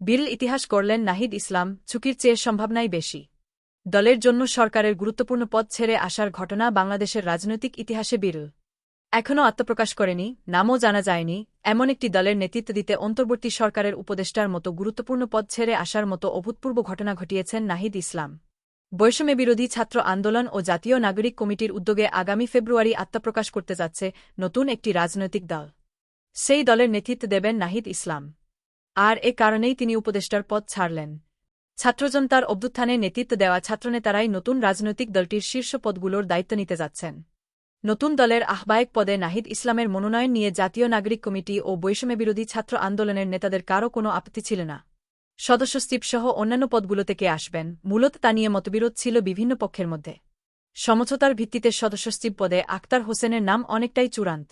বিরল ইতিহাস করলেন নাহিদ ইসলাম, ঝুঁকির চেয়ে সম্ভাবনাই বেশি। দলের জন্য সরকারের গুরুত্বপূর্ণ পদ ছেড়ে আসার ঘটনা বাংলাদেশের রাজনৈতিক ইতিহাসে বিরল। এখনও আত্মপ্রকাশ করেনি, নামও জানা যায়নি, এমন একটি দলের নেতৃত্ব দিতে অন্তর্বর্তী সরকারের উপদেষ্টার মতো গুরুত্বপূর্ণ পদ ছেড়ে আসার মতো অভূতপূর্ব ঘটনা ঘটিয়েছেন নাহিদ ইসলাম। বৈষম্য বিরোধী ছাত্র আন্দোলন ও জাতীয় নাগরিক কমিটির উদ্যোগে আগামী ফেব্রুয়ারি আত্মপ্রকাশ করতে যাচ্ছে নতুন একটি রাজনৈতিক দল। সেই দলের নেতৃত্ব দেবেন নাহিদ ইসলাম। আর এ কারণেই তিনি উপদেষ্টার পদ ছাড়লেন। ছাত্রজনতার অভ্যুত্থানে নেতৃত্ব দেওয়া ছাত্রনেতারাই নতুন রাজনৈতিক দলটির শীর্ষ পদগুলোর দায়িত্ব নিতে যাচ্ছেন। নতুন দলের আহ্বায়ক পদে নাহিদ ইসলামের মনোনয়ন নিয়ে জাতীয় নাগরিক কমিটি ও বৈষম্যবিরোধী ছাত্র আন্দোলনের নেতাদের কারও কোনো আপত্তি ছিল না। সদস্যস্তিপসহ অন্যান্য পদগুলো থেকে আসবেন, মূলত তা নিয়ে মতবিরোধ ছিল বিভিন্ন পক্ষের মধ্যে। সমঝোতার ভিত্তিতে সদস্যস্তিপ পদে আক্তার হোসেনের নাম অনেকটাই চূড়ান্ত।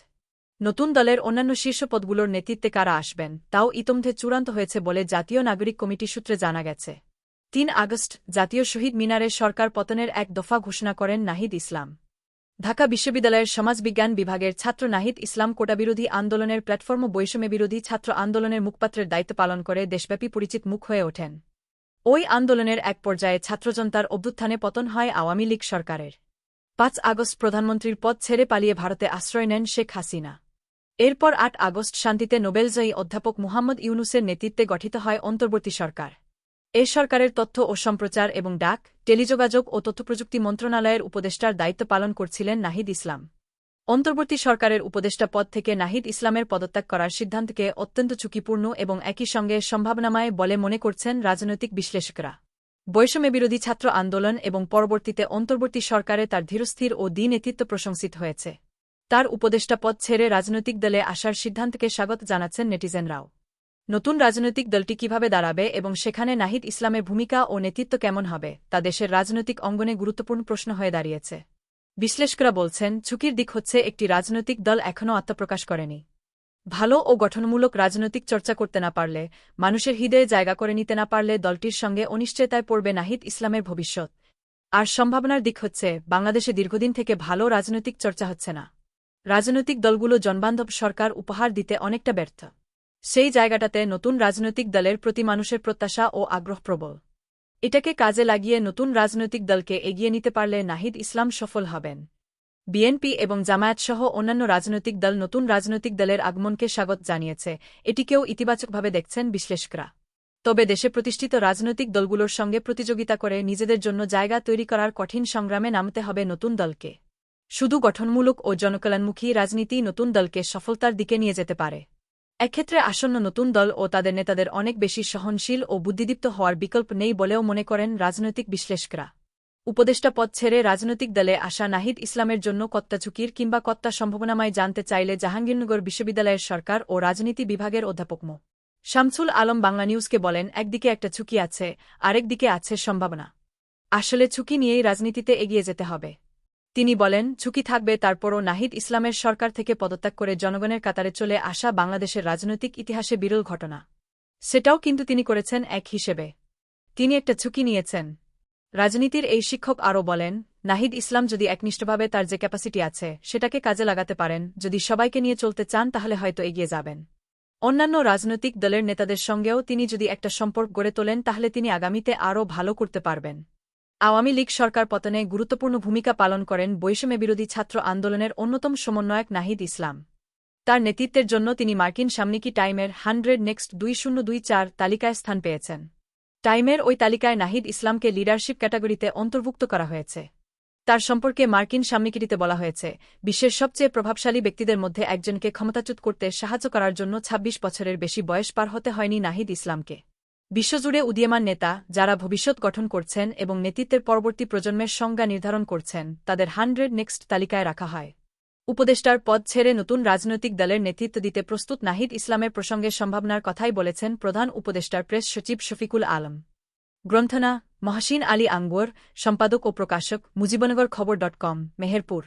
নতুন দলের অন্যান্য শীর্ষ পদগুলোর নেতৃত্বে কারা আসবেন, তাও ইতোমধ্যে চূড়ান্ত হয়েছে বলে জাতীয় নাগরিক কমিটি সূত্রে জানা গেছে। তিন আগস্ট, জাতীয় শহীদ মিনারে সরকার পতনের এক দফা ঘোষণা করেন নাহিদ ইসলাম। ঢাকা বিশ্ববিদ্যালয়ের সমাজবিজ্ঞান বিভাগের ছাত্র নাহিদ ইসলাম কোটাবিরোধী আন্দোলনের প্ল্যাটফর্ম বৈষম্য বিরোধী ছাত্র আন্দোলনের মুখপাত্রের দায়িত্ব পালন করে দেশব্যাপী পরিচিত মুখ হয়ে ওঠেন। ওই আন্দোলনের এক পর্যায়ে ছাত্রজনতার অভ্যুত্থানে পতন হয় আওয়ামী লীগ সরকারের। পাঁচ আগস্ট প্রধানমন্ত্রীর পদ ছেড়ে পালিয়ে ভারতে আশ্রয় নেন শেখ হাসিনা। এরপর আট আগস্ট শান্তিতে নোবেলজয়ী অধ্যাপক মুহাম্মদ ইউনুসের নেতৃত্বে গঠিত হয় অন্তর্বর্তী সরকার। এ সরকারের তথ্য ও সম্প্রচার এবং ডাক, টেলিযোগাযোগ ও তথ্যপ্রযুক্তি মন্ত্রণালয়ের উপদেষ্টার দায়িত্ব পালন করছিলেন নাহিদ ইসলাম। অন্তর্বর্তী সরকারের উপদেষ্টা পদ থেকে নাহিদ ইসলামের পদত্যাগ করার সিদ্ধান্তকে অত্যন্ত ঝুঁকিপূর্ণ এবং একই সঙ্গে সম্ভাবনাময় বলে মনে করছেন রাজনৈতিক বিশ্লেষকরা। বৈষম্য বিরোধী ছাত্র আন্দোলন এবং পরবর্তীতে অন্তর্বর্তী সরকারে তার ধীরস্থির ও দ্বি নেতৃত্ব প্রশংসিত হয়েছে। তার উপদেষ্টা পদ ছেড়ে রাজনৈতিক দলে আসার সিদ্ধান্তকে স্বাগত জানাচ্ছেন নেটিজেনরাও নতুন রাজনৈতিক দলটি কীভাবে দাঁড়াবে এবং সেখানে নাহিদ ইসলামের ভূমিকা ও নেতৃত্ব কেমন হবে, তা দেশের রাজনৈতিক অঙ্গনে গুরুত্বপূর্ণ প্রশ্ন হয়ে দাঁড়িয়েছে। বিশ্লেষকরা বলছেন, ঝুঁকির দিক হচ্ছে একটি রাজনৈতিক দল এখনও আত্মপ্রকাশ করেনি। ভালো ও গঠনমূলক রাজনৈতিক চর্চা করতে না পারলে, মানুষের হৃদয়ে জায়গা করে নিতে না পারলে দলটির সঙ্গে অনিশ্চয়তায় পড়বে নাহিদ ইসলামের ভবিষ্যৎ। আর সম্ভাবনার দিক হচ্ছে, বাংলাদেশে দীর্ঘদিন থেকে ভালো রাজনৈতিক চর্চা হচ্ছে না। রাজনৈতিক দলগুলো জনবান্ধব সরকার উপহার দিতে অনেকটা ব্যর্থ। সেই জায়গাটাতে নতুন রাজনৈতিক দলের প্রতি মানুষের প্রত্যাশা ও আগ্রহ প্রবল। এটাকে কাজে লাগিয়ে নতুন রাজনৈতিক দলকে এগিয়ে নিতে পারলে নাহিদ ইসলাম সফল হবেন। বিএনপি এবং জামায়াতসহ অন্যান্য রাজনৈতিক দল নতুন রাজনৈতিক দলের আগমনকে স্বাগত জানিয়েছে, এটিকেও ইতিবাচকভাবে দেখছেন বিশ্লেষকরা। তবে দেশে প্রতিষ্ঠিত রাজনৈতিক দলগুলোর সঙ্গে প্রতিযোগিতা করে নিজেদের জন্য জায়গা তৈরি করার কঠিন সংগ্রামে নামতে হবে নতুন দলকে। শুধু গঠনমূলক ও জনকল্যাণমুখী রাজনীতি নতুন দলকে সফলতার দিকে নিয়ে যেতে পারে। এক্ষেত্রে আসন্ন নতুন দল ও তাদের নেতাদের অনেক বেশি সহনশীল ও বুদ্ধিদীপ্ত হওয়ার বিকল্প নেই বলেও মনে করেন রাজনৈতিক বিশ্লেষকরা। উপদেষ্টা পদ ছেড়ে রাজনৈতিক দলে আসা নাহিদ ইসলামের জন্য কত্তা ঝুঁকির কিংবা কত্তা সম্ভাবনামায় জানতে চাইলে জাহাঙ্গীরনগর বিশ্ববিদ্যালয়ের সরকার ও রাজনীতি বিভাগের অধ্যাপক মো। শামসুল আলম বাংলা নিউজকে বলেন, একদিকে একটা ঝুঁকি আছে আরেক দিকে আছে সম্ভাবনা। আসলে ঝুঁকি নিয়েই রাজনীতিতে এগিয়ে যেতে হবে। তিনি বলেন, ঝুঁকি থাকবে তারপরও নাহিদ ইসলামের সরকার থেকে পদত্যাগ করে জনগণের কাতারে চলে আসা বাংলাদেশের রাজনৈতিক ইতিহাসে বিরল ঘটনা। সেটাও কিন্তু তিনি করেছেন এক হিসেবে। তিনি একটা ঝুঁকি নিয়েছেন। রাজনীতির এই শিক্ষক আরও বলেন, নাহিদ ইসলাম যদি একনিষ্ঠভাবে তার যে ক্যাপাসিটি আছে, সেটাকে কাজে লাগাতে পারেন। যদি সবাইকে নিয়ে চলতে চান, তাহলে হয়তো এগিয়ে যাবেন। অন্যান্য রাজনৈতিক দলের নেতাদের সঙ্গেও তিনি যদি একটা সম্পর্ক গড়ে তোলেন, তাহলে তিনি আগামীতে আরও ভালো করতে পারবেন। আওয়ামী লীগ সরকার পতনে গুরুত্বপূর্ণ ভূমিকা পালন করেন বৈষম্য বিরোধী ছাত্র আন্দোলনের অন্যতম সমন্বয়ক নাহিদ ইসলাম। তার নেতৃত্বের জন্য তিনি মার্কিন সামনিকি টাইমের হান্ড্রেড নেক্সট দুই শূন্য দুই চার তালিকায় স্থান পেয়েছেন। টাইমের ওই তালিকায় নাহিদ ইসলামকে লিডারশিপ ক্যাটাগরিতে অন্তর্ভুক্ত করা হয়েছে। তার সম্পর্কে মার্কিন সামনিকিটিতে বলা হয়েছে, বিশ্বের সবচেয়ে প্রভাবশালী ব্যক্তিদের মধ্যে একজনকে ক্ষমতাচ্যুত করতে সাহায্য করার জন্য ২৬ বছরের বেশি বয়স পার হতে হয়নি নাহিদ ইসলামকে। বিশ্বজুড়ে উদীয়মান নেতা যারা ভবিষ্যৎ গঠন করছেন এবং নেতৃত্বের পরবর্তী প্রজন্মের সংজ্ঞা নির্ধারণ করছেন, তাদের হান্ড্রেড নেক্সট তালিকায় রাখা হয়। উপদেষ্টার পদ ছেড়ে নতুন রাজনৈতিক দলের নেতৃত্ব দিতে প্রস্তুত নাহিদ ইসলামের প্রসঙ্গে সম্ভাবনার কথাই বলেছেন প্রধান উপদেষ্টার প্রেস সচিব শফিকুল আলম। গ্রন্থনা মহাসিন আলী আঙ্গুর, সম্পাদক ও প্রকাশক মুজিবনগর খবর ডট কম, মেহেরপুর।